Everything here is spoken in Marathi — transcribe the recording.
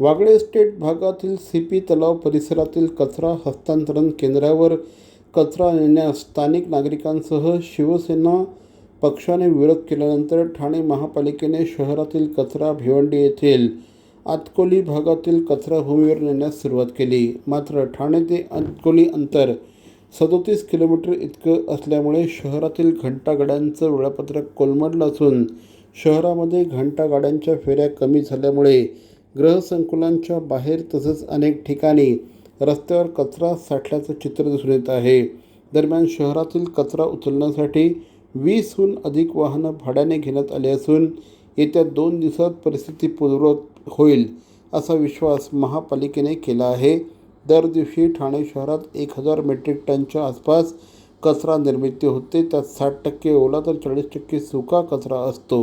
वागळे स्टेट भागातील सीपी तलाव परिसरातील कचरा हस्तांतरण केंद्रावर कचरा नेण्यास स्थानिक नागरिकांसह शिवसेना पक्षाने विरोध केल्यानंतर ठाणे महापालिकेने शहरातील कचरा भिवंडी येथील आतकोली भागातील कचराभूमीवर नेण्यास सुरुवात केली. मात्र ठाणे ते आतकोली अंतर सदोतीस किलोमीटर इतकं असल्यामुळे शहरातील घंटागाड्यांचं वेळापत्रक कोलमडलं असून शहरामध्ये घंटागाड्यांच्या फेऱ्या कमी झाल्यामुळे ग्रहसंकुलांच्या बाहेर तसंच अनेक ठिकाणी रस्त्यावर कचरा साठल्याचं चित्र दिसून येत आहे. दरम्यान शहरातील कचरा उचलण्यासाठी वीसहून अधिक वाहनं भाड्याने घेण्यात आली असून येत्या दोन दिवसात परिस्थिती पूर्ववत होईल असा विश्वास महापालिकेने केला आहे. दर दिवशी ठाणे शहरात एक हजार मेट्रिक टनच्या आसपास कचरा निर्मिती होते. त्यात साठ टक्के ओला तर चाळीस टक्के सुका कचरा असतो.